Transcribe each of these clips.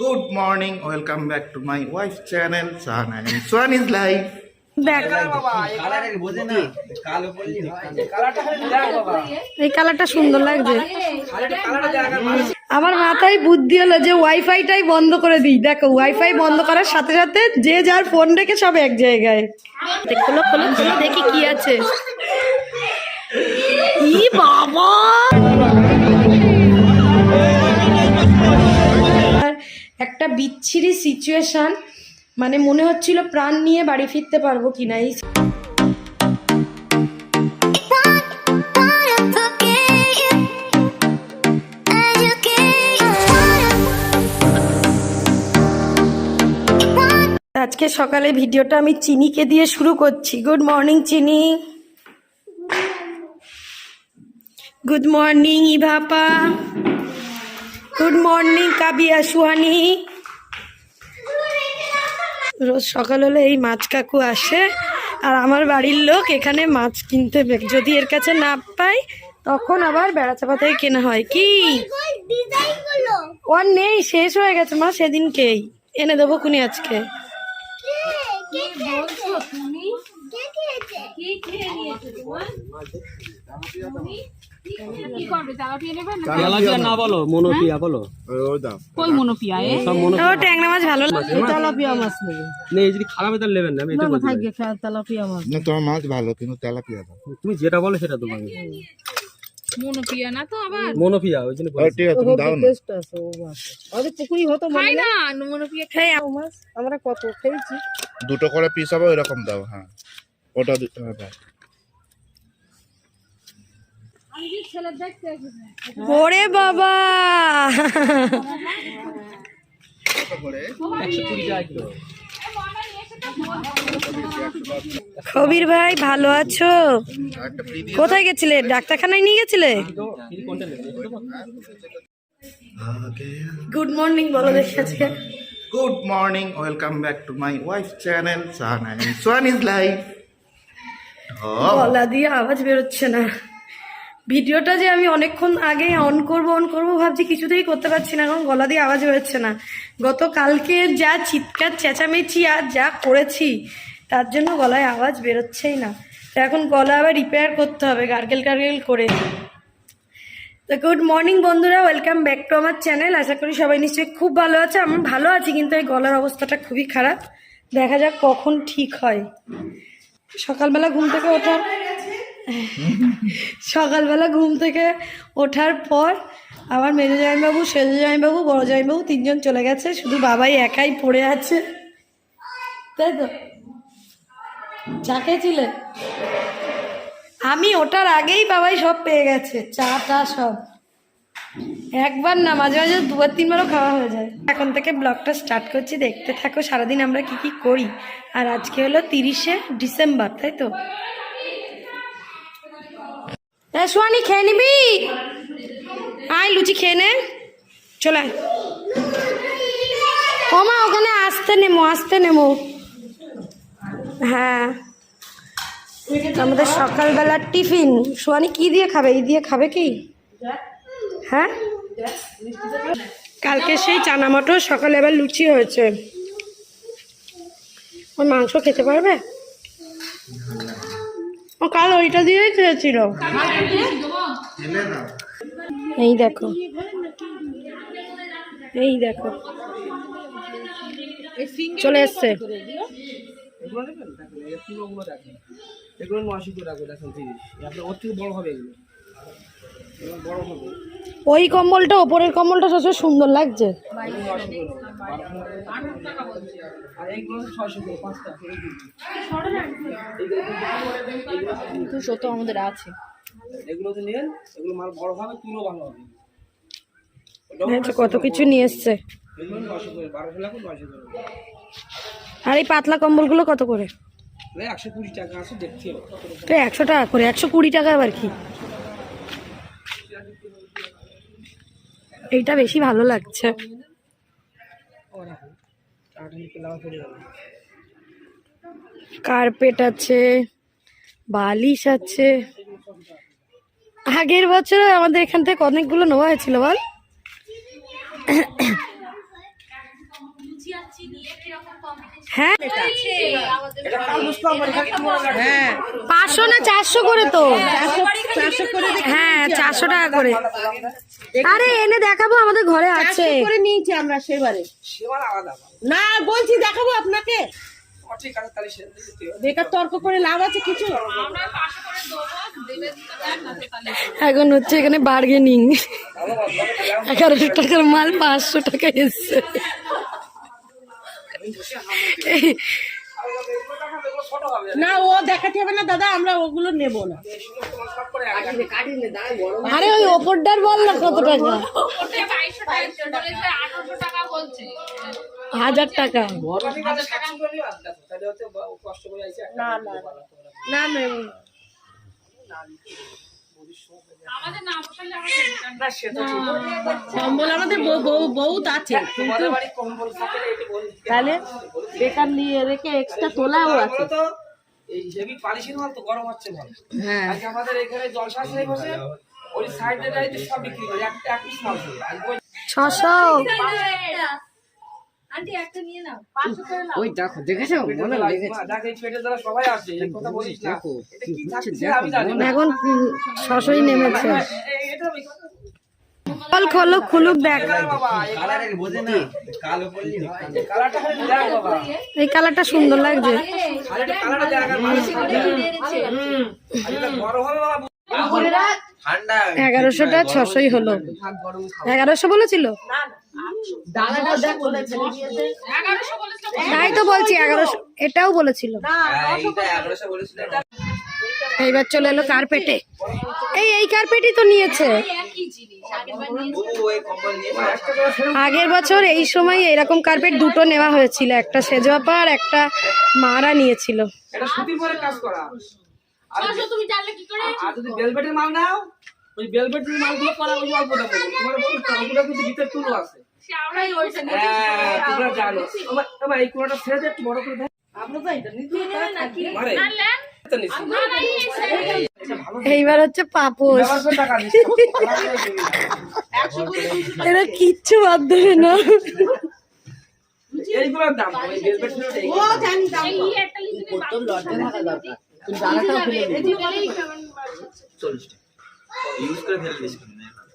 Good morning welcome back to my wife's channel and Swan is live. দেখ এই কালারটা সুন্দর লাগছে। আমার মাথায় বুদ্ধি হলো যে ওয়াইফাইটাই বন্ধ করে দিই। দেখো ওয়াইফাই বন্ধ করার সাথে সাথে যে যার ফোন রেখে সব এক জায়গায়। খোলো খোলো খোলো দেখি কি আছে। বাবা! একটা বিচ্ছিরি সিচুয়েশান মানে মনে হচ্ছিল প্রাণ নিয়ে বাড়ি ফিরতে পারব কিনা এই আজকে সকালে ভিডিওটা আমি চিনিকে দিয়ে শুরু করছি। Good morning Chini. Good morning Ivapa. Good morning Kabiya Suhani রোজ সকাল হলে এই মাছ কাকু আসে আর আমার বাড়ির লোক এখানে মাছ কিনতে যদি এর কাছে না পাই তখন আবার বেড়াচাপা থেকে কেনা হয়। কি? ওর নেই শেষ হয়ে গেছে মা সেদিনকেই। এনে দেবো কুনি আজকে। তেলাপিয়া না বলো মনোপিয়া বলো। কই মনোপিয়া এ? সব ট্যাংরা মাছ ভালো লাগে। তেলাপিয়া মাছ নেবে নেই যদি খারাপ তার নেবেন না আমি এটা বলছি। থাকবে তেলাপিয়া মাছ। না তোমার মাছ ভালো কিন্তু তেলাপিয়া দাও। তুমি যেটা বলো সেটা তোমাকে মনোপিয়া না তো আবার? মনোপিয়া ওই জন্য ও, বলছি। ঠিক আছে তুমি দাও না। আমাদের পুকুরি হতো খাই না মনোপিয়া খাই। মাছ আমরা কত খেয়েছি। দুটো করে পিস হবে ওইরকম দাও হ্যাঁ। ওটা দিতে হবে ওরে বাবা। কবির ভাই ভালো আছো? কোথায় গেছিলে? ডাক্তারখানায় নিয়ে গেছিলে? গুড মর্নিং বলো দেখি আজকে। Good morning welcome back to my wife channel and Swan is live গলা দিয়ে আওয়াজ বেরোচ্ছে না। ভিডিওটা যে আমি অনেকক্ষণ আগে অন করব অন করব ভাবছি কিছুতেই করতে পারছি না, কারণ গলা দিয়ে আওয়াজ বেরোচ্ছে না। গত কালকে যা চিৎকার, চেঁচামেচি আর যা করেছি, তার জন্য গলায় আওয়াজ বেরোচ্ছেই না। তো এখন গলা আবার রিপেয়ার করতে হবে, গার্গেল গার্গেল করে। তো গুড মর্নিং বন্ধুরা ওয়েলকাম ব্যাক টু আমার চ্যানেল আশা করি সবাই নিশ্চয়ই খুব ভালো আছে আমি ভালো আছি, কিন্তু এই গলার অবস্থাটা খুবই খারাপ। দেখা যাক কখন ঠিক হয়। সকালবেলা ঘুম থেকে ওঠার সকালবেলা ঘুম থেকে ওঠার পর আমার মেজো জামাইবাবু, সেজো জামাইবাবু, বড় জামাইবাবু তিনজন চলে গেছে। শুধু বাবাই একাই পড়ে আছে। তাই তো? চা খেয়েছিলে? আমি ওটার আগেই বাবাই সব পেয়ে গেছে। চা টা সব। একবার না, মাঝে মাঝে দুবার তিনবারও খাওয়া হয়ে যায়। এখন থেকে ব্লগটা স্টার্ট করছি। দেখতে থাকো সারাদিন আমরা কি কি করি। আর আজকে হলো তিরিশে ডিসেম্বর, তাই তো? সোয়ানি খেয়ে নিবি? আয়, লুচি খেয়ে নে। চলে ও মা, ওখানে আসতে নেমো আসতে নেমো। হ্যাঁ। আমাদের সকালবেলার টিফিন। সোয়ানি কি দিয়ে খাবে? এই দিয়ে খাবে কি? হ্যাঁ? কালকে সেই চানা সকালে আবার লুচি হয়েছে। ওই মাংস খেতে পারবে? কাল ওইটা দিয়েই খেয়েছিল এই দেখো এই দেখো চলে এসছে এগুলো নশো রাখবে দেখেন তিরিশ আপনার ওর থেকে বড় হবে এগুলো ওই কম্বলটা ওপরের কম্বলটা সবচেয়ে সুন্দর লাগছে। দুশো তো আমাদের আছে। এগুলো তো নেন এগুলো মাল বড় হবে তুলো ভালো হবে। কত কিছু নিয়ে এসছে আর এই পাতলা কম্বলগুলো কত করে? একশো কুড়ি টাকা আছে দেখতে একশো টাকা করে একশো কুড়ি টাকা আবার কি? এইটা বেশি ভালো লাগছে। কার্পেট আছে, বালিশ আছে। আগের বছর আমাদের এখান থেকে অনেকগুলো নেওয়া হয়েছিল বল? হ্যাঁ? রাখবে। পাঁচশো না চারশো করে তো? হ্যাঁ চারশো টাকা করে। আরে এনে দেখাবো আমাদের ঘরে আছে। করে নিয়েছি আমরা সেবারে। না বলছি দেখাবো আপনাকে। ও, ঠিক আছে তাহলে সে দিতে হবে। বেকার তর্ক করে লাভ আছে কিছু? এখন হচ্ছে এখানে বার্গেনিং। এগারোশো টাকার মাল পাঁচশো টাকা এসছে এই- এগুলো ছোট হবে না ও দেখাতে হবে না দাদা আমরা ওগুলো নেব না। আরে ওই ওপরটার বল না কত টাকা? হাজার টাকা। না না। ঠিক কম্বল আমাদের বউ- আছে। না, বলি। তাহলে বেকার নিয়ে রেখে এক্সট্রা তোলাও আছে। তো, এই হেভি পালিশের মাল তো গরম হচ্ছে মাল হ্যাঁ। আজকে আমাদের এখানে জলসা আছে বসে ওই সাইডে যাইতে সব বিক্রি করে এক এক পিস মাল ছিল আজ ওই ছশো ওই দেখো দেখেছ? পেটের দ্বারা মা, দেখ এই পেটের দ্বারা সবাই আসে এই কথা বলিস না। এটা কি থাকছে আমি জানি এখন ছশোই নেমেছে। এটা আমি খোলো খুলুক দেখ এই কালারটা দেখ সুন্দর লাগছে। দেখ এগারোশোটা ছশোই হলো। এগারোশো বলেছিল? দাদাটা তাই তো বলছি এগারোশো এটাও বলেছিল। এইবার চলে এলো কার্পেটে এই এই কার্পেটই তো নিয়েছে। আগের বছর এই সময় এরকম কার্পেট দুটো নেওয়া হয়েছিল একটা সেজোয়াপা আর একটা মারা নিয়েছিল। এটা সুতির পরে কাজ করা। আর আর যদি বেলভেটের মাল নাও ওই বেলভেটের মালগুলো করা ওই অল্প দাম তোমার ওগুলো কিন্তু ভিতরে তুলো আছে। হ্যাঁ তোমরা জানো। আমার আমার এই কোনাটা ছেড়ে একটু বড় করে দেয় আমরা তো এটা নিতে। এটা ভালো এইবার হচ্ছে করে নিস এরা কিচ্ছু বাদ দেবে না। দাম ওই বেলভেট ছিল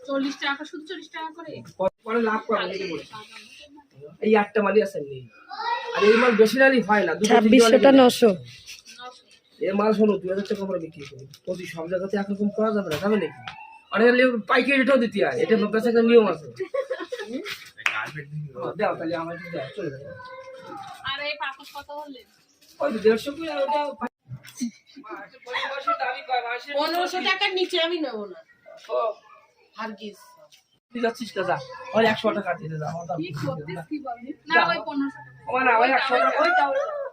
থাকা দরকার তুমি দাদাটাও ফেলে দিবে পরে লাভ করা এই আটটা মালই আছে এমনি। আর এই মাল বেশি নালি হয় না দুটো ছাব্বিশশোটা নশো। এই মাল শোনো দুই হাজার টাকা করে বিক্রি করি। প্রতি সব জায়গাতে একরকম করা যাবে না যাবে নাকি? অনেক পাইকারি রেটেও দিতে হয় এটা বেচা একটা নিয়ম আছে। ও, দাও তাহলে আমার দাও, চলে যাবে ওই দেড়শো করে ওটা পনেরোশো টাকার নিচে আমি নেব না। হারগিস যাচ্ছিস ওই একশো টাকা যা, আমার না, ওই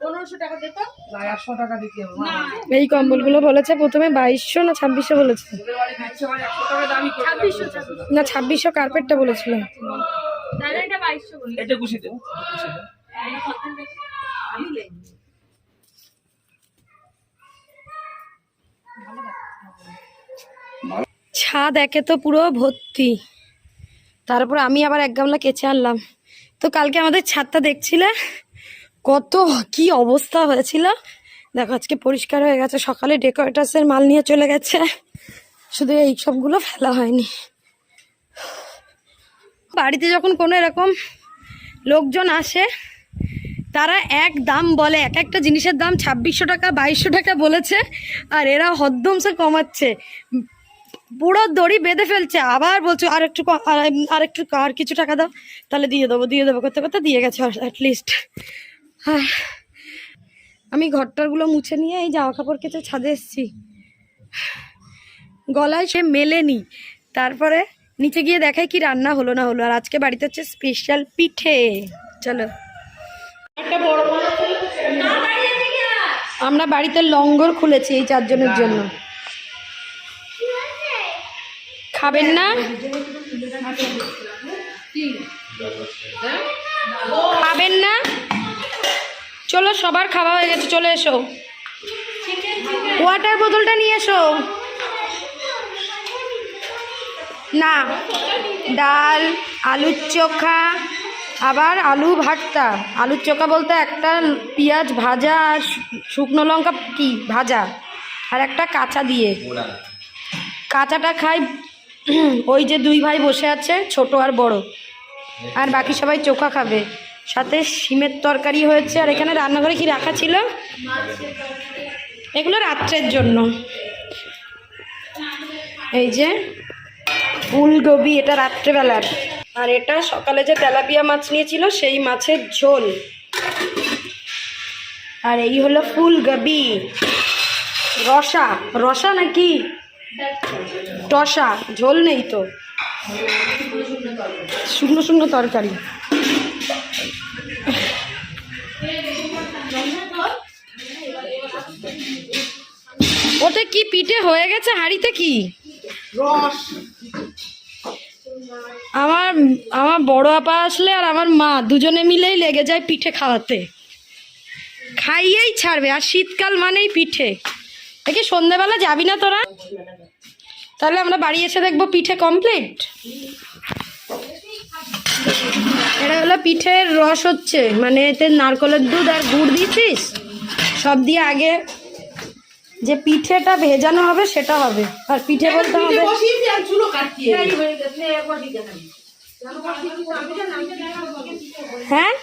পনেরোশো টাকা একশো টাকা। এই কম্বলগুলো বলেছে প্রথমে বাইশশো না ছাব্বিশশো বলেছে। না ছাব্বিশশো কার্পেটটা বলেছিল। এটা গুছি দে ছাদ একে তো পুরো ভর্তি। তারপর আমি আবার এক গামলা কেচে আনলাম। তো কালকে আমাদের ছাদটা দেখছিলে? কত কি অবস্থা হয়েছিল? দেখো, আজকে পরিষ্কার হয়ে গেছে। সকালে ডেকোরেটার্সের মাল নিয়ে চলে গেছে। শুধু এই সবগুলো ফেলা হয়নি। বাড়িতে যখন কোনো এরকম লোকজন আসে, তারা এক দাম বলে, এক একটা জিনিসের দাম ছাব্বিশশো টাকা, বাইশশো টাকা বলেছে, আর এরা হদ্দমসে কমাচ্ছে। পুরো দড়ি বেঁধে ফেলছে। আবার বলছো আর একটু আর- একটু আর কিছু টাকা দাও তাহলে দিয়ে দেবো দিয়ে দেবো করতে করতে দিয়ে গেছে অ্যাটলিস্ট হ্যাঁ আমি ঘরটারগুলো মুছে নিয়ে এই জামা কাপড় কেচে ছাদে এসেছি। গলায় সে মেলেনি। তারপরে নিচে গিয়ে দেখাই কি রান্না হলো না হলো। আর আজকে বাড়িতে হচ্ছে স্পেশাল পিঠে। চলো। আমরা বাড়িতে লঙ্গর খুলেছি এই চারজনের জন্য। খাবেন না? খাবেন না? চলো সবার খাওয়া হয়ে গেছে চলে এসো। ওয়াটার বোতলটা নিয়ে এসো। না ডাল আলুর চোখা আবার আলু ভর্তা। আলুর চোখা বলতে একটা পেঁয়াজ ভাজা আর শুকনো লঙ্কা কি ভাজা আর একটা কাঁচা দিয়ে। কাঁচাটা খাই ওই যে দুই ভাই বসে আছে, ছোট আর বড়। আর বাকি সবাই চোখা খাবে। সাথে শিমের তরকারি হয়েছে, আর এখানে রান্নাঘরে কি রাখা ছিল? এগুলো রাত্রের জন্য। এই যে ফুলকপি, এটা রাত্রেবেলার। আর এটা সকালে যে তেলাপিয়া মাছ নিয়েছিল, সেই মাছের ঝোল। আর এই হলো ফুলকপি। রসা রসা নাকি? টসা ঝোল নেই তো। শুকনো শুকনো তরকারি। ওতে কি পিঠে হয়ে গেছে হাঁড়িতে কি? আমার আমার বড় আপা আসলে আর আমার মা দুজনে মিলেই লেগে যায় পিঠে খাওয়াতে। খাইয়েই ছাড়বে আর শীতকাল মানেই পিঠে। দেখি সন্ধেবেলা যাবি না তোরা? তাহলে আমরা বাড়ি এসে দেখব পিঠে কমপ্লিট এটা হলো পিঠের রস হচ্ছে মানে এতে নারকলের দুধ আর গুড় দিয়েছিস? সব দিয়ে আগে যে পিঠেটা ভেজানো হবে সেটা হবে। আর পিঠে বলতে হবে হ্যাঁ?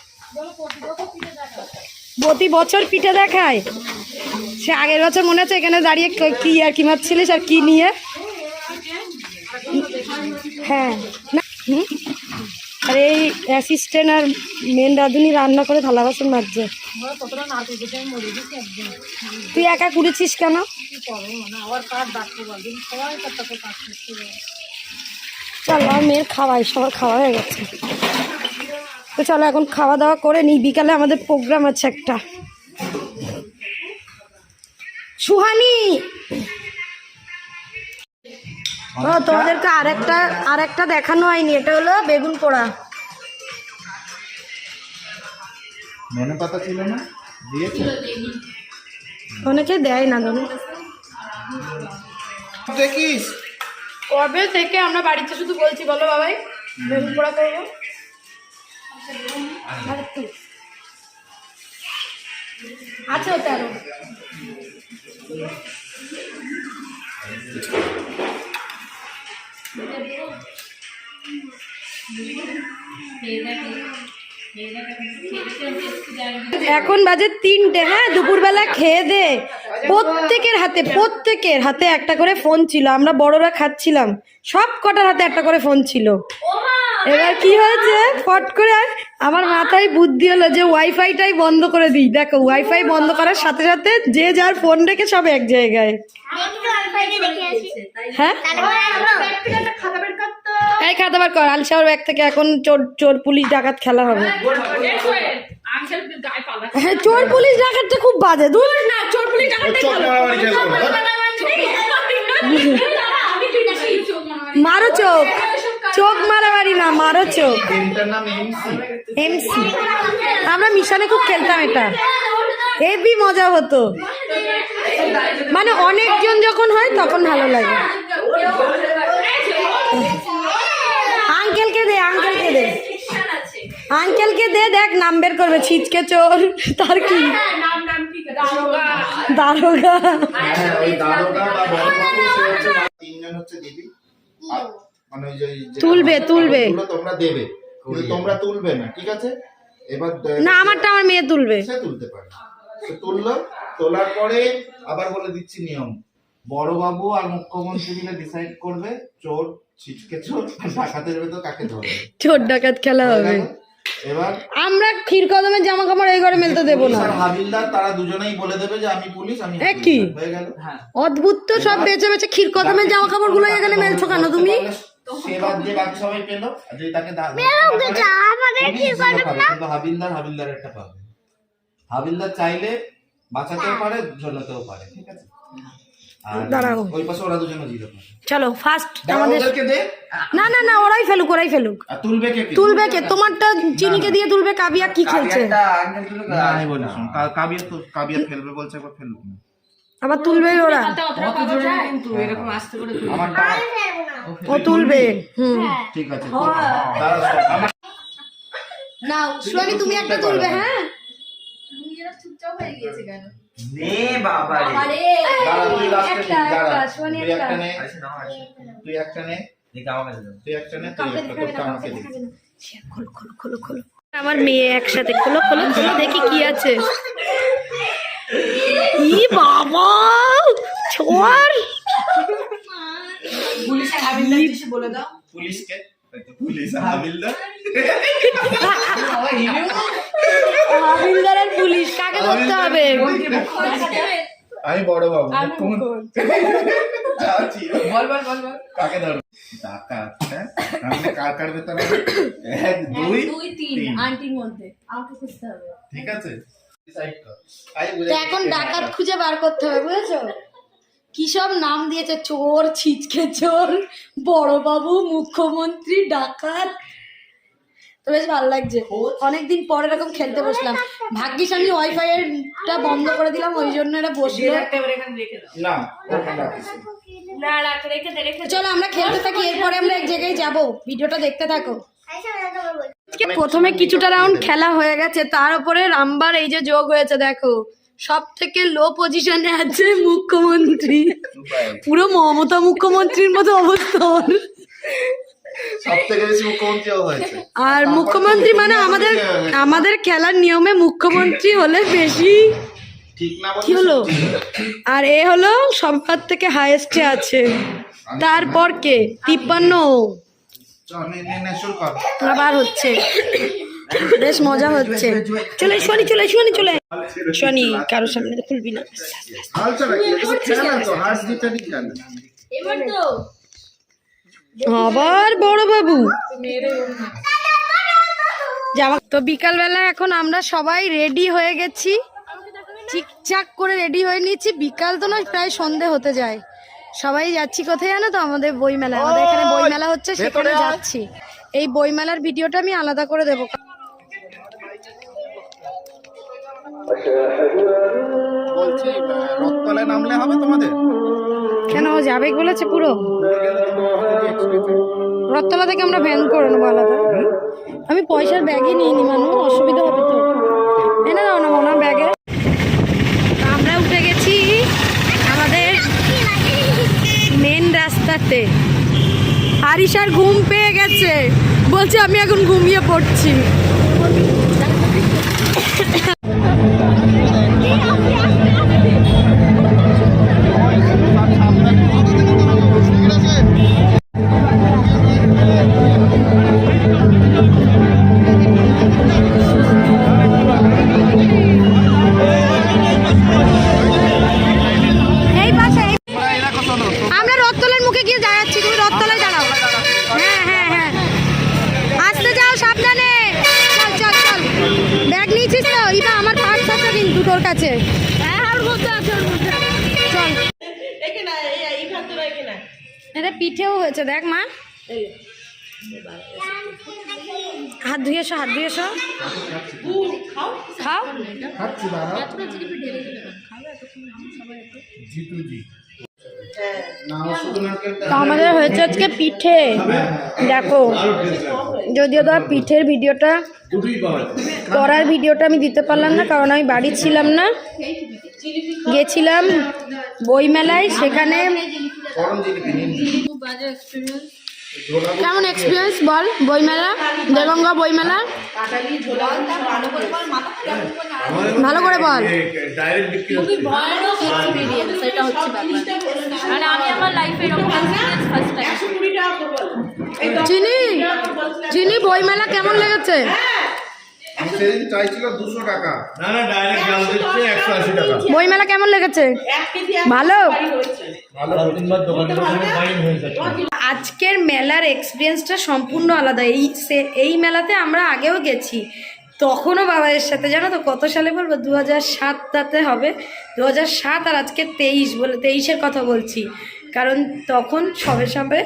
প্রতি বছর পিঠে দেখায়। সে আগের বছর মনে আছে এখানে দাঁড়িয়ে ক- আর কি মারছিলিস আর কি নিয়ে? হ্যাঁ। না? আর এই অ্যাসিস্ট্যান্ট আর মেন রাঁধুনি রান্না করে থালা বাসন মাজছে। তুই একা করেছিস কেন? চলো, আমার মেয়ের খাওয়াই, সবার খাওয়া হয়ে গেছে। তো চলো, এখন খাওয়া দাওয়া করে নিই। বিকালে আমাদের প্রোগ্রাম আছে একটা। সুহানি! ও তোমাদেরকে আরেকটা আরেকটা দেখানো হয়নি এটা হলো বেগুন পোড়া। মনে পাতা ছিল না? দিয়েছে? অনেকে দেয় না ধরুন দেখিস? কবে থেকে আমরা বাড়িতে শুধু বলছি বলো বাবাই। বেগুন পোড়া করব। আছে ওটা আরও। এখন বাজে তিনটে হ্যাঁ দুপুরবেলা খেয়ে দে। প্রত্যেকের হাতে প্রত্যেকের হাতে একটা করে ফোন ছিল আমরা বড়রা খাচ্ছিলাম। সব কটার হাতে একটা করে ফোন ছিল। এবার কি হয়েছে? ফট করে আমার মাথায় বুদ্ধি হলো যে ওয়াইফাইটাই বন্ধ করে দিই। দেখো ওয়াইফাই বন্ধ করার সাথে সাথে যে যার ফোন রেখে সব এক জায়গায়। হ্যাঁ? এই খাতা বার কর আলসাওয়ার ব্যাগ থেকে এখন চোর চোর পুলিশ ডাকাত খেলা হবে। হ্যাঁ চোর পুলিশ ডাকাতটা খুব বাজে। দূর না চোর পুলিশ চোখ মারো চোখ। না চোখ এমসি এমসি আমরা মিশনে খুব খেলতাম এটা। হেভি মজা হতো। মানে অনেকজন যখন হয় তখন ভালো লাগে। আঙ্কেলকে দে আঙ্কেলকে দে। আঙ্কেলকে দে দেখ নাম বের করবে ছিচকে চোর তার কি? দারোগা। হ্যাঁ তিনজন হচ্ছে দিদি। আর মানে ওই যে তুলবে, তুলবে। তোমরা দেবে কিন্তু তোমরা তুলবে না ঠিক আছে? এবার না আমারটা আমার মেয়ে তুলবে। সে তুলতে পারে সে তুললো তোলার পরে আবার বলে দিচ্ছি নিয়ম। বড়বাবু আর মুখ্যমন্ত্রী মিলে ডিসাইড করবে চোর ছিটকে চোর আর ডাকাতের ভেতর কাকে ধরবে। চোর ডাকাত খেলা হবে। এবার আমরা ক্ষীর কদমের জামা কাপড় এই ঘরে মেলতে দেবো না। আর হাবিলদার তারা দুজনেই বলে দেবে যে আমি পুলিশ আমি কি? হয়ে গেল। হ্যাঁ। অদ্ভুত তো সব বেঁচে বেঁচে ক্ষীর কদমের জামা কাপড়গুলো এখানে মেলছো কেন তুমি? সে বাদ বাকি সবাই পেল আর যদি তাকে দা- পুলিশ জিরো পাবে, কিন্তু হাবিলদার হাবিলদারেরটা পাবে। হাবিলদার চাইলে বাঁচাতেও পারে ঝোলাতেও পারে ঠিক আছে? দাঁড়াও। ওই পাশে ওরা দুজনে জিরো চলো ফার্স্ট আমাদের না না না ওরাই ফেলুক ওরাই ফেলুক। তুলবে কে কে? তুলবে কে? তোমারটা চিনিকে দিয়ে তুলবে কাবিয়া কি খেলছে? না, কাবিয়া তো কাবিয়া ফেলবে বলছে একবার ফেলুক না। আবার তুলবে ওরা। অত জোরে কিন্তু এরকম আস্তে করে তুলে। আমার টাকা ও তুলবে। হুম। ঠিক আছে আমার নাও সোয়ানি তুমি একটা তুলবে হ্যাঁ? নে বাবা রে। তুই একটা, একটা, নে, তুই একটা নে, আমার তুই একটা নে, তুই একটা, দেখাবে তোরটা না, আমাকে দে। দেখাবে না। সে, খোলো খোলো খোলো খোলো। আমার মেয়ে একসাথে খোলো খোলো খোলো দেখি কি আছে। ই বাবা ছোয়ার পুলিশকে? ওই তো পুলিশ আর হাবিলদার। হাবিলদারের পুলিশ কাকে ধরতে হবে? আমি বড় বাবু যাচ্ছি। কাকে ধরো ডাকাত হ্যাঁ? আমি কার কার ভেতরে এক দুই তিন। আন্টির মধ্যে। আমাকে খুঁজতে হবে। ঠিক আছে? এখন ডাকাত খুঁজে বার করতে হবে বুঝেছ? কি সব নাম দিয়েছে? চোর ছিচকে চোর বড়বাবু মুখ্যমন্ত্রী ডাকাত। তো বেশ ভালো লাগছে। অনেকদিন পর এরকম খেলতে বসলাম। ভাগ্যিস আমি ওয়াইফাই এরটা বন্ধ করে দিলাম ওই জন্য এটা বসল। দে। চলো আমরা খেলতে থাকি এরপরে আমরা এক জায়গায় যাব। ভিডিওটা দেখতে থাকো। প্রথমে কিছুটা রাউন্ড খেলা হয়ে গেছে তার উপরে রামবার এই যে যোগ হয়েছে দেখো। সব থেকে লো পজিশনে আছে মুখ্যমন্ত্রী। পুরো মমতা মুখ্যমন্ত্রীর মতো অবস্থা আর মুখ্যমন্ত্রী মানে আমাদের আমাদের খেলার নিয়মে মুখ্যমন্ত্রী হলে বেশি কি হলো? আর এ হলো সবার থেকে হাইয়েস্টে আছে। তারপর কে? তিপ্পান্ন। আবার হচ্ছে। বেশ মজা হচ্ছে। চলে শনি চলে শনি চলে। শনি কারোর সামনে তো খুলবি না। আবার বড় বাবু। জামা তো বিকালবেলা এখন আমরা সবাই রেডি হয়ে গেছি। ঠিকঠাক করে রেডি হয়ে নিয়েছি। বিকাল তো নয় প্রায় সন্ধে হতে যায়। সবাই যাচ্ছি। কোথায় জানো তো? আমাদের বইমেলা। আমাদের এখানে বইমেলা হচ্ছে সেখানে যাচ্ছি। এই বইমেলার ভিডিওটা আমি আলাদা করে দেবো। বলছি রথতলায় নামলে হবে তোমাদের? কেন ও যাবে বলেছে পুরো? রথতলা থেকে আমরা ভ্যান করে নেব আলাদা। আমি পয়সার ব্যাগই নিয়ে নি মানুষ অসুবিধা হবে তো এনে দাও না মনে ব্যাগে আমরা উঠে গেছি আমাদের মেন রাস্তাতে আরিশার ঘুম পেয়ে গেছে। বলছে আমি এখন ঘুমিয়ে পড়ছি। তো আমাদের হয়েছে আজকে পিঠে। দেখো যদিও তো পিঠের ভিডিওটা করার ভিডিওটা আমি দিতে পারলাম না কারণ আমি বাড়ি ছিলাম না। গেছিলাম বইমেলায় সেখানে কেমন এক্সপিরিয়েন্স বল? বইমেলা? দেগঙ্গা বইমেলা? ভালো করে বল। মানে আমি আমার লাইফে এরকম এক্সপিরিয়েন্স ফার্স্ট টাইম চিনি? চিনি বইমেলা কেমন লেগেছে? সেদিন চাইছিল দুশো টাকা না না ডাইরেক্ট দাম দিচ্ছে একশো আশি টাকা বইমেলা কেমন লেগেছে ভালো দোকানে হয়ে যাচ্ছে। আজকের মেলার এক্সপিরিয়েন্সটা সম্পূর্ণ আলাদা। এই সে- এই মেলাতে আমরা আগেও গেছি। তখনও বাবাদের সাথে, জানো তো কত সালে বলব? দু হাজার সাতটাতে হবে। দু হাজার সাত আর আজকে তেইশ বলে, তেইশের কথা বলছি। কারণ তখন সবে সবে,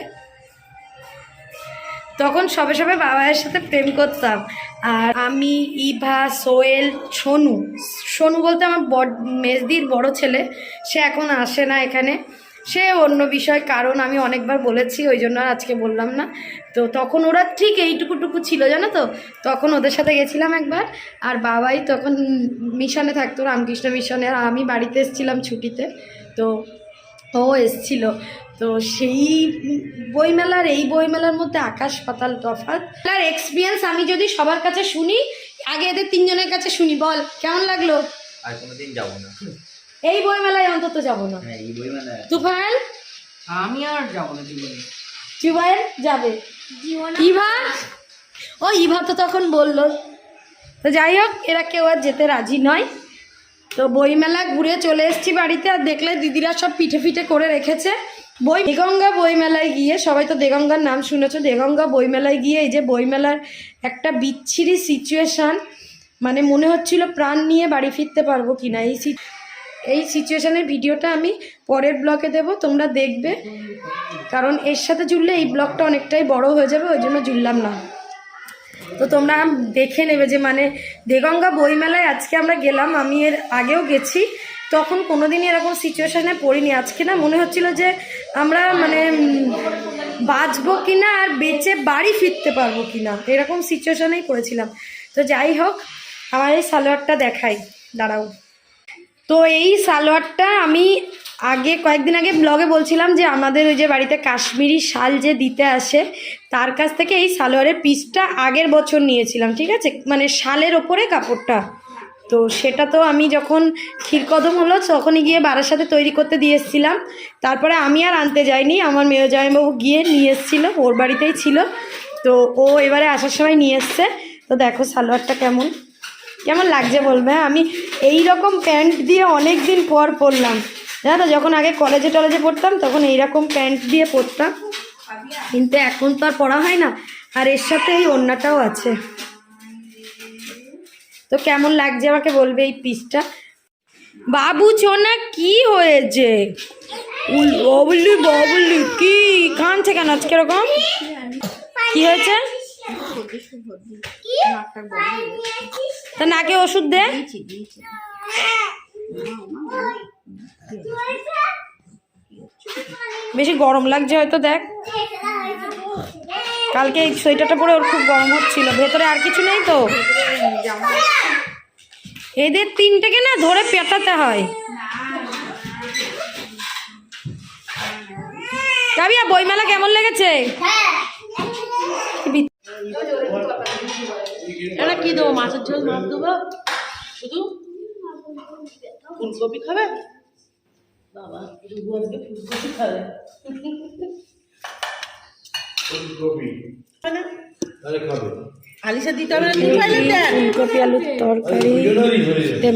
তখন সবে সবে বাবাদের সাথে প্রেম করতাম। আর আমি, ইভা সোয়েল সোনু সোনু বলতে আমার বড়, মেজদির বড় ছেলে। সে এখন আসে না এখানে। সে অন্য বিষয়, কারণ আমি অনেকবার বলেছি, ওই জন্য আর আজকে বললাম না। তো তখন ওরা ঠিক এইটুকুটুকু ছিল, জানো তো? তখন ওদের সাথে গেছিলাম একবার, আর বাবাই তখন মিশনে থাকতো, রামকৃষ্ণ মিশনে, আর আমি বাড়িতে এসেছিলাম ছুটিতে। তো ও এসছিল। তো সেই বইমেলার, এই বইমেলার মধ্যে আকাশ পাতাল তফাৎ। তার এক্সপিরিয়েন্স আমি যদি সবার কাছে শুনি, আগে এদের তিনজনের কাছে শুনি, বল, কেমন লাগল? আর কোনোদিন যাব না। এই বইমেলায় অন্তত যাব না। হ্যাঁ এই বই মানে তুফান আমি আর যাব না জীবনে। জুবাইর যাবে? ইভা? ও ইভা তো তখন বলল। তো যাই হোক এরা কেউ আর যেতে রাজি নয়। তো বইমেলা ঘুরে চলে এসেছি বাড়িতে আর দেখলে দিদিরা সব পিঠে ফিঠে করে রেখেছে। বই দেগঙ্গা বইমেলায় গিয়ে সবাই তো দেগঙ্গার নাম শুনেছো দেগঙ্গা বইমেলায় গিয়ে এই যে বইমেলার একটা বিচ্ছিরি সিচুয়েশান মানে মনে হচ্ছিল প্রাণ নিয়ে বাড়ি ফিরতে পারব কিনা। এই সি- এই সিচুয়েশানের ভিডিওটা আমি পরের ব্লকে দেব, তোমরা দেখবে। কারণ এর সাথে জুড়লে এই ব্লগটা অনেকটাই বড় হয়ে যাবে, ওই জন্য জুড়লাম না। তো তোমরা দেখে নেবে যে মানে দেগঙ্গা বইমেলায় আজকে আমরা গেলাম, আমি এর আগেও গেছি, তখন কোনোদিনই এরকম সিচুয়েশানে পড়িনি। আজকে না মনে হচ্ছিল যে আমরা মানে বাঁচবো কিনা আর বেঁচে বাড়ি ফিরতে পারব কিনা, এরকম সিচুয়েশানেই পড়েছিলাম। তো যাই হোক, আমার এই সালোয়ারটা দেখাই, দাঁড়াও। তো এই সালোয়ারটা আমি আগে কয়েকদিন আগে ব্লগে বলছিলাম যে আমাদের ওই যে বাড়িতে কাশ্মীরি শাল যে দিতে আসে, তার কাছ থেকে এই সালোয়ারের পিসটা আগের বছর নিয়েছিলাম, ঠিক আছে? মানে শালের ওপরে কাপড়টা। তো সেটা তো আমি যখন ক্ষীরকদম হলো, তখনই গিয়ে বারার সাথে তৈরি করতে দিয়ে এসেছিলাম। তারপরে আমি আর আনতে যাইনি, আমার মেয়ে জামাইবাবু গিয়ে নিয়ে এসেছিল, ওর বাড়িতেই ছিল। তো ও এবারে আসার সময় নিয়ে এসছে। তো দেখো সালোয়ারটা কেমন। কেমন লাগছে বলবে হ্যাঁ? আমি এই রকম প্যান্ট দিয়ে অনেক দিন পর পরলাম। জানো তো, যখন আগে কলেজে টলেজে পড়তাম, তখন এই রকম প্যান্ট দিয়ে পরতাম। কিন্তু এখন তো আর পরা হয় না। আর এর সাথে এই ওড়নাটাও আছে। তো কেমন লাগছে আমাকে বলবে এই পিসটা বাবু ছোনা, কি হয়েছে? ববলি ববলি, কি? কানছে কেন আজকে এরকম? কি হয়েছে? তা নাকে ওষুধ দে। বেশি গরম লাগছে হয়তো, দেখ। কালকে এই সোয়েটারটা পরে ওর খুব গরম হচ্ছিল। ভেতরে আর কিছু নেই তো? এদের তিনটেকে না ধরে পেটাতে হয়। বইমেলা কেমন লেগেছে? এটা কি দেবো মাছের ঝোল ভাত দেবো। শুধু ফুলকপি খাবে? বাবা শুধু আজকে ফুলকপি খাবে। আলিশা দিতে হবে ফুলকপি আলুর তরকারি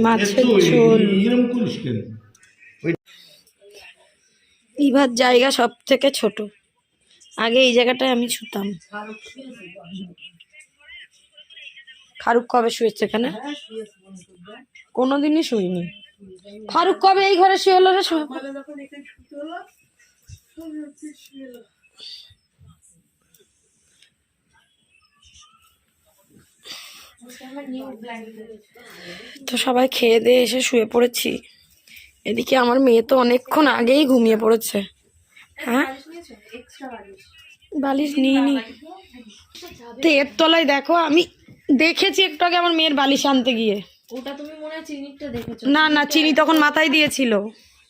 মাছের ঝোল। ইভার জায়গা সব থেকে ছোট। আগে এই জায়গাটায় আমি ছুতাম। ফারুক কবে শুয়েছে এখানে? কোনোদিনই শুইনি। ফারুক কবে এই ঘরে শুয়ে হলো রে? তো সবাই খেয়ে দিয়ে এসে শুয়ে পড়েছি। এদিকে আমার মেয়ে তো অনেকক্ষণ আগেই ঘুমিয়ে পড়েছে। হ্যাঁ? বালিশ নিয়ে নিইনি। তো এর তলায় দেখো আমি দেখেছি একটু আগে আমার মেয়ের বালিশ আনতে গিয়ে। ওটা তুমি মনে হয় চিনিটা দেখেছ। না না চিনি তখন মাথায় দিয়েছিল।